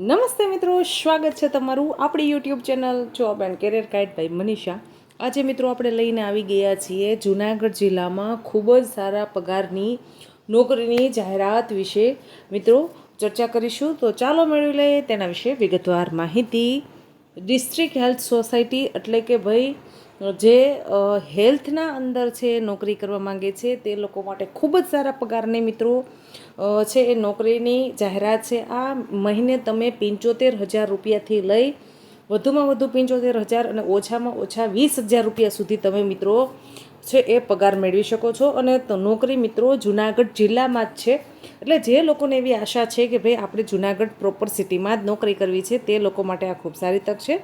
નમસ્તે મિત્રો, સ્વાગત છે તમારું આપણી YouTube channel job and career guide by Manisha આજે મિત્રો આપણે લઈને આવી ગયા છીએ જુનાગઢ જિલ્લામાં ખૂબ જ સારા પગારની નોકરીની જાહેરાત વિશે. મિત્રો, ચર્ચા કરીશું તો ચાલો મેળવી લઈએ તેના વિશે વિગતવાર માહિતી. ડિસ્ટ્રિક્ટ હેલ્થ સોસાયટી એટલે કે ભાઈ જે હેલ્થના અંદર છે, નોકરી કરવા માંગે છે, તે લોકો માટે ખૂબ જ સારા પગારની મિત્રો છે, એ નોકરીની જાહેરાત છે. આ મહિને તમે પંચોતેર હજાર રૂપિયાથી લઈ વધુમાં વધુ પંચોતેર હજાર અને ઓછામાં ઓછા વીસ હજાર રૂપિયા સુધી તમે મિત્રો, છે, એ પગાર મેળવી શકો છો. અને નોકરી મિત્રો જુનાગઢ જિલ્લામાં જ છે. એટલે જે લોકોને એવી આશા છે કે ભાઈ આપણે જુનાગઢ પ્રોપર સિટીમાં જ નોકરી કરવી છે, તે લોકો માટે આ ખૂબ સારી તક છે.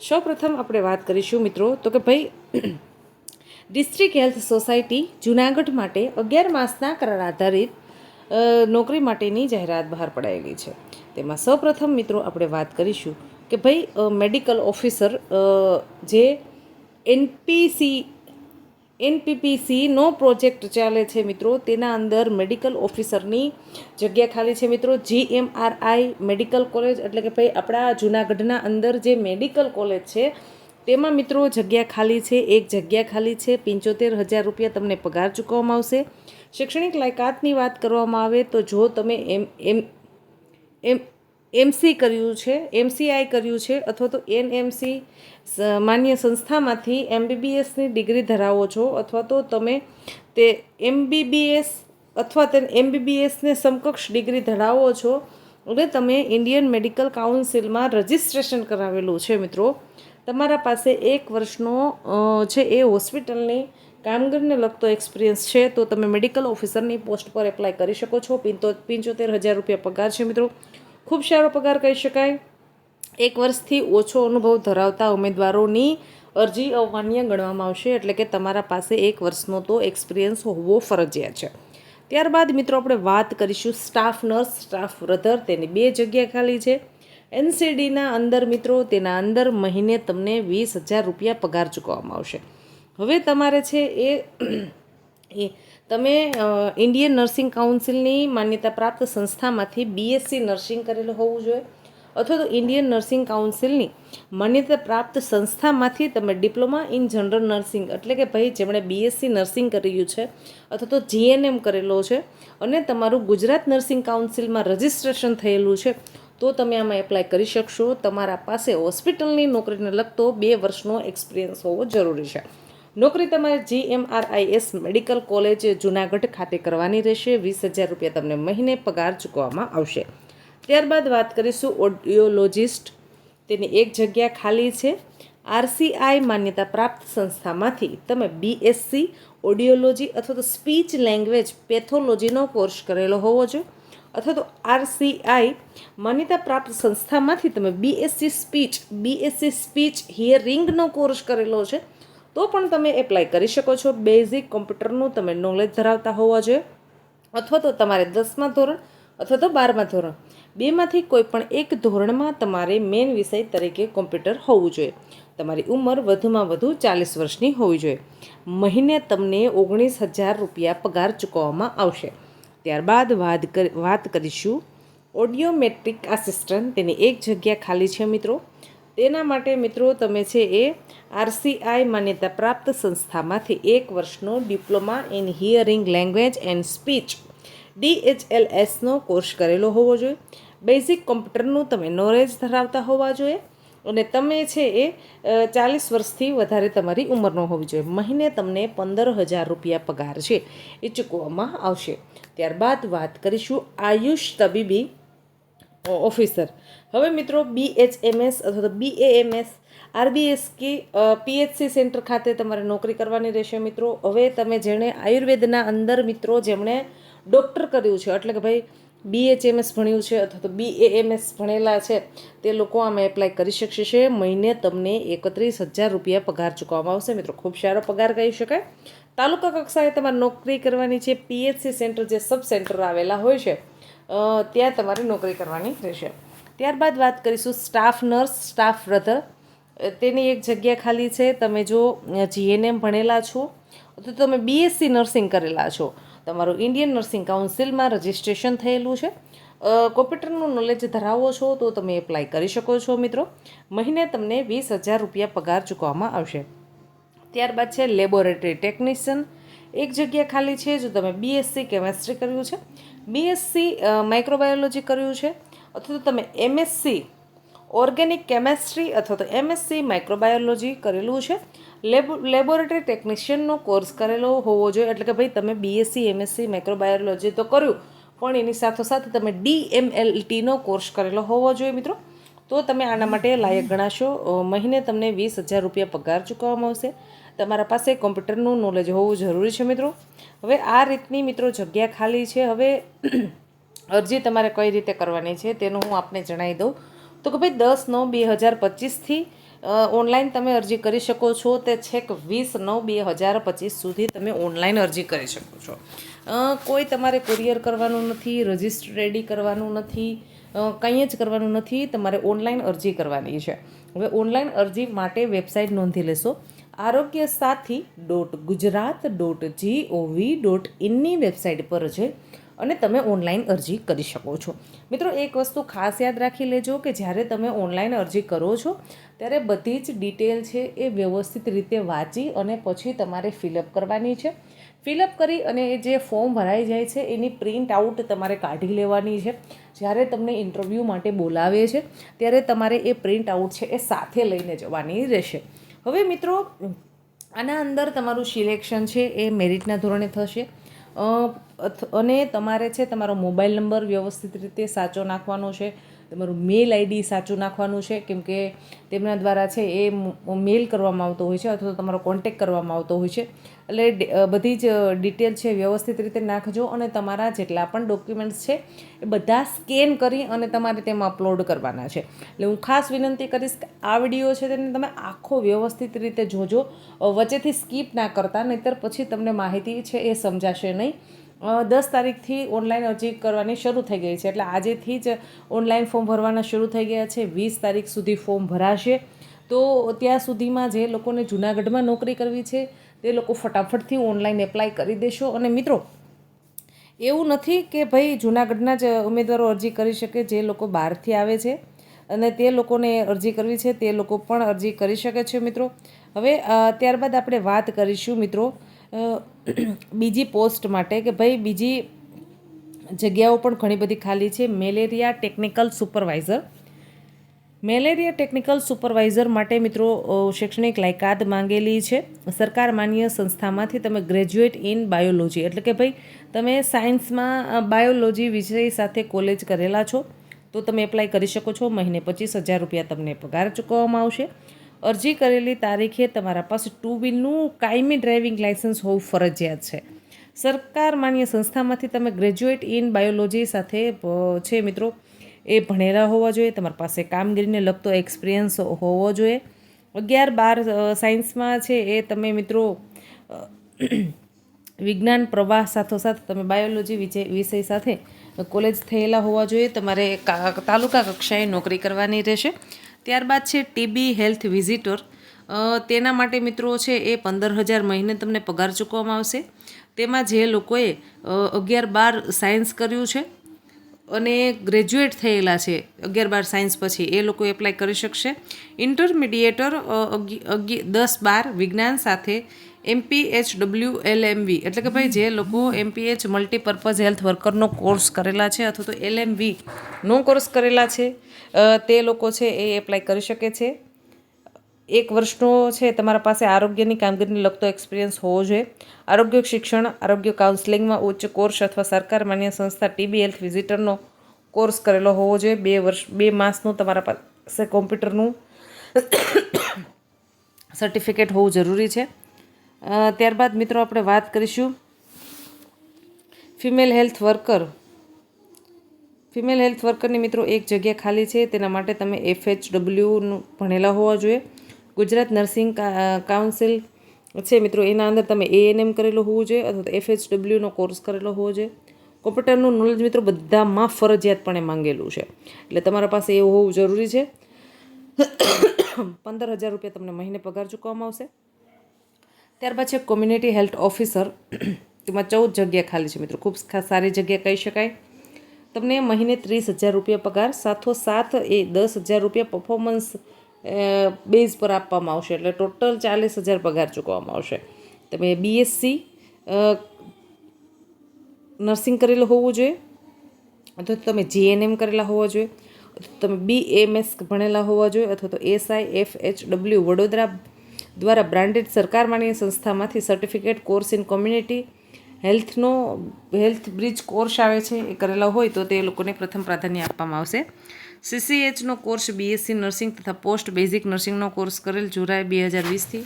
સૌપ્રથમ આપણે વાત કરીશું મિત્રો, તો કે ભાઈ, ડિસ્ટ્રિક્ટ હેલ્થ સોસાયટી જુનાગઢ માટે અગિયાર માસના કરાર આધારિત નોકરી માટેની જાહેરાત બહાર પડાયેલી છે. તેમાં સૌપ્રથમ મિત્રો આપણે વાત કરીશું કે ભાઈ મેડિકલ ઓફિસર જે એનપીસી એનપીપીસીનો પ્રોજેક્ટ ચાલે છે મિત્રો. તેના અંદર મેડિકલ ઓફિસરની જગ્યા ખાલી છે મિત્રો. જીએમઆરઆઈ મેડિકલ કોલેજ એટલે કે ભાઈ આપણા જુનાગઢના અંદર જે મેડિકલ કોલેજ છે, તેમાં મિત્રો જગ્યા ખાલી છે. એક જગ્યા ખાલી છે. પંચોતેર હજાર રૂપિયા તમને પગાર ચૂકવવામાં આવશે. શૈક્ષણિક લાયકાતની વાત કરવામાં આવે તો જો તમે એમ એમ એમ એમસી કર્યું છે એમસીઆઈ કર્યું છે, અથવા તો એનએમસી માન્ય સંસ્થામાંથી એમબીબીએસની ડિગ્રી ધરાવો છો, અથવા તો તમે તે એમબીબીએસ અથવા તેને એમબીબીએસને સમકક્ષ ડિગ્રી ધરાવો છો અને તમે ઇન્ડિયન મેડિકલ કાઉન્સિલમાં રજિસ્ટ્રેશન કરાવેલું છે મિત્રો. તમારા પાસે એક વર્ષનો છે એ હોસ્પિટલની કામગીરીને લગતો એક્સપિરિયન્સ છે, તો તમે મેડિકલ ઓફિસરની પોસ્ટ પર એપ્લાય કરી શકો છો. પિંતો, પંચોતેર હજાર રૂપિયા પગાર છે મિત્રો. ખૂબ સારો પગાર કહી શકાય. એક વર્ષથી ઓછો અનુભવ ધરાવતા ઉમેદવારોની અરજી અમાન્ય ગણવામાં આવશે, એટલે કે તમારા પાસે એક વર્ષનો તો એક્સપિરિયન્સ હોવો ફરજિયાત છે. ત્યારબાદ મિત્રો, આપણે વાત કરીશું સ્ટાફ નર્સ સ્ટાફ બ્રધર તેની બે જગ્યા ખાલી છે. એનસીડીના અંદર મિત્રો, તેના અંદર મહિને તમને વીસ હજાર રૂપિયા પગાર ચૂકવવામાં આવશે. હવે તમારે છે એ એ તમે ઇન્ડિયન નર્સિંગ કાઉન્સિલની માન્યતા પ્રાપ્ત સંસ્થામાંથી બીએસસી નર્સિંગ કરેલું હોવું જોઈએ અથવા તો ઇન્ડિયન નર્સિંગ કાઉન્સિલની માન્યતા પ્રાપ્ત સંસ્થામાંથી તમે ડિપ્લોમા ઇન જનરલ નર્સિંગ એટલે કે ભાઈ જેમણે બીએસસી નર્સિંગ કર્યું છે અથવા તો જીએનએમ કરેલો છે અને તમારું ગુજરાત નર્સિંગ કાઉન્સિલમાં રજિસ્ટ્રેશન થયેલું છે, તો તમે આમાં એપ્લાય કરી શકશો. તમારા પાસે હોસ્પિટલની નોકરીને લગતો બે વર્ષનો એક્સપિરિયન્સ હોવો જરૂરી છે. નોકરી તમારે જીએમઆરઆઈએસ મેડિકલ કોલેજ જુનાગઢ ખાતે કરવાની રહેશે. વીસ હજાર રૂપિયા તમને મહિને પગાર ચૂકવવામાં આવશે. ત્યારબાદ વાત કરીશું ઓડિયોલોજિસ્ટ. તેની એક જગ્યા ખાલી છે. આરસીઆઈ માન્યતા પ્રાપ્ત સંસ્થામાંથી તમે બીએસસી, ઓડિયોલોજી અથવા તો સ્પીચ લેંગ્વેજ પેથોલોજીનો કોર્સ કરેલો હોવો જોઈએ. અથવા તો આરસીઆઈ માન્યતા પ્રાપ્ત સંસ્થામાંથી તમે બીએસસી સ્પીચ બીએસસી સ્પીચ હિયરિંગનો કોર્સ કરેલો છે. તો પણ તમે એપ્લાય કરી શકો છો. બેઝિક કોમ્પ્યુટરનું તમે નોલેજ ધરાવતા હોવા જોઈએ. અથવા તો તમારે દસમા ધોરણ અથવા તો બારમા ધોરણ. બેમાંથી કોઈ પણ એક ધોરણમાં તમારે મેઇન વિષય તરીકે કોમ્પ્યુટર હોવું જોઈએ. તમારી ઉંમર વધુમાં વધુ ચાલીસ વર્ષની હોવી જોઈએ. મહિને તમને ઓગણીસ હજાર રૂપિયા પગાર ચૂકવવામાં આવશે. ત્યારબાદ વાત કરી, વાત કરીશું. ઓડિયોમેટ્રિક આસિસ્ટન્ટ તેની એક જગ્યા ખાલી છે મિત્રો. તેના માટે મિત્રો તમે છે એ આરસીઆઈ માન્યતા પ્રાપ્ત સંસ્થામાંથી એક વર્ષનો diploma in hearing language and speech ડીએચએલએસનો course કરેલો હોવો જોઈએ. બેઝિક કોમ્પ્યુટરનું તમે નોલેજ ધરાવતા હોવા જોઈએ અને તમે છે એ ચાલીસ વર્ષથી વધારે તમારી ઉંમરનો હોવી જોઈએ. મહિને તમને પંદર હજાર રૂપિયા પગાર છે. એ ચૂકવવામાં આવશે. ત્યારબાદ વાત કરીશું આયુષ તબીબી ઓફિસર. હવે મિત્રો બીએચએમએસ અથવા તો બીએએમએસ આરબીએસ કે પીએચસી સેન્ટર ખાતે તમારે નોકરી કરવાની રહેશે મિત્રો. હવે તમે જેણે આયુર્વેદના અંદર મિત્રો જેમણે ડૉક્ટર કર્યું છે, એટલે કે ભાઈ બીએચએમએસ ભણ્યું છે અથવા તો બીએએમએસ ભણેલા છે, તે લોકો આમાં એપ્લાય કરી શકશે છે. મહિને તમને એકત્રીસ હજાર રૂપિયા પગાર ચૂકવવામાં આવશે. મિત્રો, ખૂબ સારો પગાર કહી શકાય. તાલુકા કક્ષાએ તમારે નોકરી કરવાની છે. પીએચસી સેન્ટર જે સબ સેન્ટર આવેલા હોય છે ત્યાં તમારે નોકરી કરવાની રહેશે. ત્યારબાદ વાત કરીશું સ્ટાફ નર્સ, સ્ટાફ બ્રધર તેની એક જગ્યા ખાલી છે. તમે જો જીએનએમ ભણેલા છો તો તમે બીએસસી નર્સિંગ કરેલા છો, તમારું ઇન્ડિયન નર્સિંગ કાઉન્સિલમાં રજિસ્ટ્રેશન થયેલું છે. કોમ્પ્યુટરનું નોલેજ ધરાવો છો, તો તમે એપ્લાય કરી શકો છો, મિત્રો. મહિને તમને વીસ હજાર રૂપિયા પગાર ચૂકવવામાં આવશે. ત્યારબાદ છે લેબોરેટરી ટેકનિશિયન એક જગ્યા ખાલી છે, જો તમે બીએસસી કેમેસ્ટ્રી કર્યું છે. બીએસસી માઇક્રોબાયોલોજી કર્યું છે, અથવા તો તમે એમએસસી ઓર્ગેનિક કેમેસ્ટ્રી અથવા તો એમએસસી માઇક્રોબાયોલોજી કરેલું છે. લેબો લેબોરેટરી ટેકનિશિયનનો કોર્સ કરેલો હોવો જોઈએ. એટલે કે ભાઈ તમે બીએસસી એમએસસી માઇક્રોબાયોલોજી તો કર્યું, પણ એની સાથોસાથ તમે ડીએમએલટીનો કોર્સ કરેલો હોવો જોઈએ મિત્રો. તો તમે આના માટે લાયક ગણાશો. મહિને તમને વીસ હજાર રૂપિયા પગાર ચૂકવવામાં આવશે. તમારા પાસે કોમ્પ્યુટરનું નોલેજ હોવું જરૂરી છે મિત્રો. હવે આ રીતની મિત્રો જગ્યા ખાલી છે. હવે અરજી તમારે કઈ રીતે કરવાની છે તેનું હું આપને જણાવી દઉં. તો કે ભાઈ દસ નવ બે હજાર પચીસથી ઓનલાઈન તમે અરજી કરી શકો છો. તે છેક વીસ નવ બે હજાર પચીસ સુધી તમે ઓનલાઈન અરજી કરી શકો છો. કોઈ તમારે કુરિયર કરવાનું નથી રજિસ્ટર રેડી કરવાનું નથી કંઈ જ કરવાનું નથી. તમારે ઓનલાઈન અરજી કરવાની છે. હવે ઓનલાઈન અરજી માટે વેબસાઇટ નોંધી લેશો. Arogya Sathi dot Gujarat dot GOV dot ઇનની website પર છે અને તમે ઓનલાઈન અરજી કરી શકો છો. મિત્રો, એક વસ્તુ ખાસ યાદ રાખી લેજો કે જ્યારે તમે ઓનલાઈન અરજી કરો છો, ત્યારે બધી જ ડિટેલ છે એ વ્યવસ્થિત રીતે વાંચી અને પછી તમારે ફિલઅપ કરવાની છે. ફિલઅપ કરી અને એ જે ફોર્મ ભરાઈ જાય છે, એની પ્રિન્ટ આઉટ તમારે કાઢી લેવાની છે. જ્યારે તમને ઇન્ટરવ્યૂ માટે બોલાવે છે, ત્યારે તમારે એ પ્રિન્ટ આઉટ છે એ સાથે લઈને જવાની રહેશે. હવે મિત્રો, આના અંદર તમારું સિલેક્શન છે એ મેરિટના ધોરણે થશે. અને તમારે છે તમારો મોબાઈલ નંબર વ્યવસ્થિત રીતે સાચો નાખવાનો છે. તમારું મેલ આઈડી સાચું નાખવાનું છે? કેમ કે તેમના દ્વારા છે એ મેલ કરવામાં આવતો હોય છે અથવા તો તમારો કોન્ટેક કરવામાં આવતો હોય છે. એટલે બધી જ ડિટેલ છે વ્યવસ્થિત રીતે નાખજો અને તમારા જેટલા પણ ડોક્યુમેન્ટ્સ છે એ બધા સ્કેન કરી અને તમારે તેમાં અપલોડ કરવાના છે. એટલે હું ખાસ વિનંતી કરીશ કે આ વીડિયો છે તેને તમે આખો વ્યવસ્થિત રીતે જોજો. વચ્ચેથી સ્કીપ ના કરતા, નહીંતર પછી તમને માહિતી છે એ સમજાશે નહીં. દસ તારીખથી ઓનલાઈન અરજી કરવાની શરૂ થઈ ગઈ છે. એટલે આજેથી જ ઓનલાઈન ફોર્મ ભરવાના શરૂ થઈ ગયા છે. વીસ તારીખ સુધી ફોર્મ ભરાશે. તો ત્યાં સુધીમાં જે લોકોને જુનાગઢમાં નોકરી કરવી છે, તે લોકો ફટાફટથી ઓનલાઈન એપ્લાય કરી દેશો. અને મિત્રો, એવું નથી કે ભાઈ જુનાગઢના જ ઉમેદવારો અરજી કરી શકે, જે લોકો બહારથી આવે છે અને તે લોકોને અરજી કરવી છે, તે લોકો પણ અરજી કરી શકે છે મિત્રો. હવે ત્યારબાદ આપણે વાત કરીશું મિત્રો બીજી પોસ્ટ માટે કે ભાઈ બીજી જગ્યાઓ પણ ઘણી બધી ખાલી છે. Malaria technical supervisor. Malaria technical supervisor માટે મિત્રો શૈક્ષણિક લાયકાત માંગેલી છે. સરકાર માન્ય સંસ્થામાંથી તમે ગ્રેજ્યુએટ ઇન બાયોલોજી, એટલે કે ભાઈ તમે સાયન્સમાં બાયોલોજી વિષય સાથે કોલેજ કરેલા છો, તો તમે એપ્લાય કરી શકો છો. મહિને પચીસ હજાર રૂપિયા તમને પગાર ચૂકવવામાં આવશે. અરજી કરેલી તારીખે તમારા પાસે ટુ વ્હીલનું કાયમી ડ્રાઇવિંગ લાઇસન્સ હોવું ફરજિયાત છે. સરકાર માન્ય સંસ્થામાંથી તમે ગ્રેજ્યુએટ ઇન બાયોલોજી સાથે છે મિત્રો, એ ભણેલા હોવા જોઈએ, તમારી પાસે કામગીરીને લગતો એક્સપિરિયન્સ હોવો જોઈએ. અગિયાર બાર સાયન્સમાં છે એ તમે મિત્રો વિજ્ઞાન, પ્રવાહ સાથોસાથ તમે બાયોલોજી વિજય, વિષય સાથે કોલેજ થયેલા હોવા જોઈએ. તમારે તાલુકા કક્ષાએ નોકરી કરવાની રહેશે. ત્યારબાદ છે ટીબી હેલ્થ વિઝિટર. તેના માટે મિત્રો છે એ પંદર હજાર મહિને તમને પગાર ચૂકવવામાં આવશે. તેમાં જે લોકોએ અગિયાર બાર સાયન્સ કર્યું છે અને ગ્રેજ્યુએટ થયેલા છે, અગિયાર બાર સાયન્સ પછી, એ લોકો એપ્લાય કરી શકશે. ઇન્ટરમીડિયેટર દસ બાર વિજ્ઞાન સાથે એમપીએચ ડબલ્યુ એલ એમવી એટલે કે ભાઈ જે લોકો એમપીએચ મલ્ટીપર્પઝ હેલ્થ વર્કરનો કોર્સ કરેલા છે અથવા તો એલએમવી નો કોર્સ કરેલા છે તે લોકો છે એ એપ્લાય કરી શકે છે. એક વર્ષનો છે, તમારા પાસે આરોગ્યની કામગીરીને લગતો એક્સપિરિયન્સ હોવો જોઈએ. આરોગ્ય શિક્ષણ, આરોગ્ય કાઉન્સેલિંગમાં ઉચ્ચ કોર્સ અથવા સરકાર માન્ય સંસ્થા ટીબી હેલ્થ વિઝિટરનો કોર્સ કરેલો હોવો જોઈએ. બે વર્ષ, બે માસનું તમારા પાસે કોમ્પ્યુટરનું સર્ટિફિકેટ હોવું જરૂરી છે. ત્યારબાદ મિત્રો આપણે વાત કરીશું female health worker female health વર્કરની મિત્રો એક જગ્યા ખાલી છે, તેના માટે તમે એફએચ ડબલ્યુનું ભણેલા હોવા જોઈએ. ગુજરાત નર્સિંગ કાઉન્સિલ છે મિત્રો, એના અંદર તમે એએનએમ કરેલો હોવું જોઈએ અથવા તો એફએચ ડબલ્યુનો કોર્સ કરેલો હોવો જોઈએ. કોમ્પ્યુટરનું નોલેજ મિત્રો બધામાં ફરજિયાતપણે માંગેલું છે. એટલે તમારા પાસે એવું હોવું જરૂરી છે. પંદર હજાર રૂપિયા તમને મહિને પગાર ચૂકવવામાં આવશે. ત્યારબાદ છે કોમ્યુનિટી હેલ્થ ઓફિસર તેમાં ચૌદ જગ્યા ખાલી છે મિત્રો. ખૂબ સારી જગ્યા કહી શકાય. તમને મહિને ત્રીસ હજાર રૂપિયા પગાર સાથોસાથ એ દસ હજાર રૂપિયા પરફોર્મન્સ બેઝ પર આપવામાં આવશે. એટલે ટોટલ ચાલીસ હજાર પગાર ચૂકવવામાં આવશે. તમે બીએસસી નર્સિંગ કરેલું હોવું જોઈએ, અથવા તો તમે જીએનએમ કરેલા હોવા જોઈએ, અથવા તમે બી એમ એસ ભણેલા હોવા જોઈએ, અથવા તો SI F H W Vadodara દ્વારા બ્રાન્ડેડ સરકાર માન્ય સંસ્થામાંથી સર્ટિફિકેટ કોર્સ ઇન કોમ્યુનિટી હેલ્થનો, હેલ્થ બ્રિજ કોર્સ આવે છે, એ કરેલા હોય તો તે લોકોને પ્રથમ પ્રાધાન્ય આપવામાં આવશે. સીસીએચનો કોર્સ બીએસસી નર્સિંગ તથા પોસ્ટ બેઝિક નર્સિંગનો કોર્સ કરેલ જુલાઈ બે હજાર વીસથી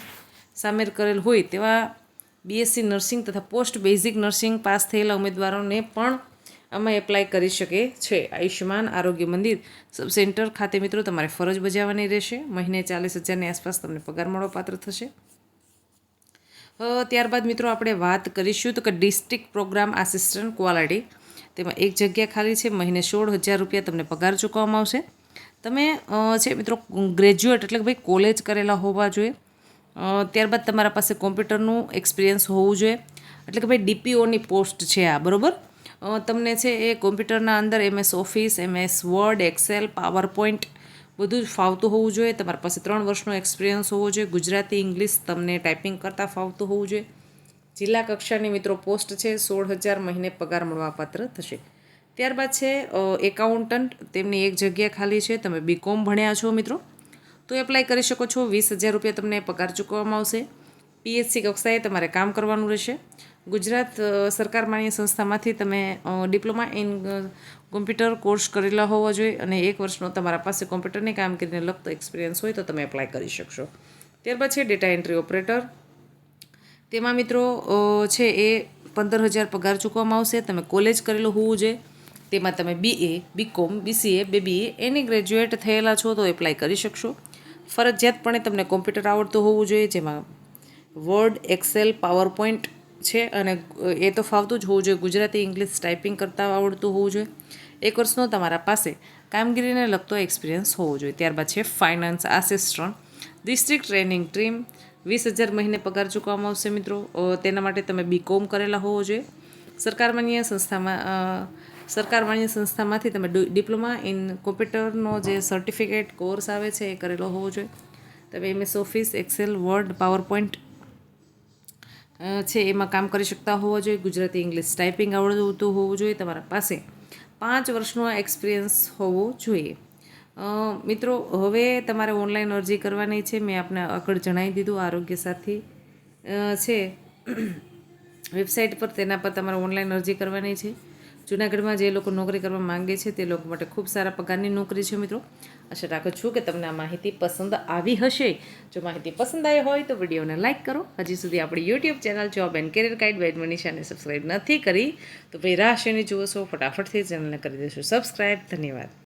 સામેલ કરેલ હોય તેવા બીએસસી નર્સિંગ તથા પોસ્ટ બેઝિક નર્સિંગ પાસ થયેલા ઉમેદવારોને પણ આમાં એપ્લાય કરી શકે છે. આયુષ્યમાન આરોગ્ય મંદિર સબ સેન્ટર ખાતે મિત્રો તમારે ફરજ બજાવવાની રહેશે. મહિને ચાલીસ હજારની આસપાસ તમને પગાર મળવાપાત્ર થશે. ત્યારબાદ મિત્રો આપણે વાત કરીશું તો કે ડિસ્ટ્રિક્ટ પ્રોગ્રામ આસિસ્ટન્ટ ક્વોલિટી તેમાં એક જગ્યા ખાલી છે. મહિને સોળ હજાર રૂપિયા તમને પગાર ચૂકવવામાં આવશે. તમે છે મિત્રો ગ્રેજ્યુએટ એટલે કે ભાઈ કોલેજ કરેલા હોવા જોઈએ. ત્યારબાદ તમારા પાસે કોમ્પ્યુટરનું એક્સપિરિયન્સ હોવું જોઈએ. એટલે કે ભાઈ ડીપીઓની પોસ્ટ છે આ, બરોબર? તમને છે એ કોમ્પ્યુટરના અંદર MS office, MS Word, Excel PowerPoint બધું જ ફાવતું હોવું જોઈએ. તમારા પાસે ત્રણ વર્ષનો એક્સપિરિયન્સ હોવો જોઈએ. ગુજરાતી, ઇંગ્લિશ તમને ટાઈપિંગ કરતાં ફાવતું હોવું જોઈએ. જિલ્લા કક્ષાની મિત્રો પોસ્ટ છે, સોળ હજાર મહિને પગાર મળવાપાત્ર થશે. ત્યારબાદ છે એકાઉન્ટન્ટ તેમની એક જગ્યા ખાલી છે. તમે બીકોમ ભણ્યા છો મિત્રો. તો એપ્લાય કરી શકો છો. વીસ હજાર રૂપિયા તમને પગાર ચૂકવવામાં આવશે. પીએચસી કક્ષાએ તમારે કામ કરવાનું રહેશે. ગુજરાત સરકાર માન્ય સંસ્થામાંથી તમે ડિપ્લોમા ઇન કોમ્પ્યુટર કોર્સ કરેલા હોવા જોઈએ અને એક વર્ષનો તમારા પાસે કોમ્પ્યુટરની કામગીરીને લગતો એક્સપિરિયન્સ હોય તો તમે એપ્લાય કરી શકશો. ત્યારબાદ છે ડેટા એન્ટ્રી ઓપરેટર તેમાં મિત્રો છે એ પંદર હજાર પગાર ચૂકવવામાં આવશે. તમે કોલેજ કરેલું હોવું જોઈએ. તેમાં તમે બીએ બીકોમ બીસીએ બે બીએ એની ગ્રેજ્યુએટ થયેલા છો તો એપ્લાય કરી શકશો. ફરજિયાતપણે તમને કોમ્પ્યુટર આવડતું હોવું જોઈએ, જેમાં વર્ડ એક્સેલ પાવરપોઈન્ટ છે અને એ તો ફાવતું જ હોવું જોઈએ. ગુજરાતી ઇંગ્લિશ ટાઈપિંગ કરતાં આવડતું હોવું જોઈએ. એક વર્ષનો તમારા પાસે કામગીરીને લગતો એક્સપિરિયન્સ હોવો જોઈએ. ત્યારબાદ છે finance assistant district training team વીસ હજાર મહિને પગાર ચૂકવવામાં આવશે મિત્રો. તેના માટે તમે બીકોમ કરેલા હોવો જોઈએ. સરકાર માન્ય સંસ્થામાં સરકાર માન્ય સંસ્થામાંથી તમે ડિપ્લોમા ઇન કોમ્પ્યુટરનો જે સર્ટિફિકેટ કોર્સ આવે છે એ કરેલો હોવો જોઈએ. તમે MS office Excel Word PowerPoint uh, છે, એમાં કામ કરી શકતા હોવા જોઈએ. ગુજરાતી ઇંગ્લિશ ટાઈપિંગ આવડતું હોવું જોઈએ. તમારા પાસે પાંચ વર્ષનો એક્સપિરિયન્સ હોવો જોઈએ. મિત્રો, હવે તમારે ઓનલાઈન અરજી કરવાની છે. મેં આપને આગળ જણાવી દીધું, આરોગ્ય સાથી. છે વેબસાઇટ પર તેના પર તમારે ઓનલાઈન અરજી કરવાની છે. જુનાગઢમાં જે લોકો નોકરી કરવા માંગે છે તે લોકો માટે ખૂબ સારા પગારની નોકરી છે મિત્રો. આશા રાખું છું કે તમને આ માહિતી પસંદ આવી હશે. જો માહિતી પસંદ આવી હોય તો વિડીયોને લાઇક કરો. હજી સુધી આપણી YouTube channel job and career guide by મનીષાને subscribe નથી કરી. તો ભાઈ રાહ શેની જુઓ છો ફટાફટથી ચેનલને કરી દેશો સબસ્ક્રાઈબ ધન્યવાદ.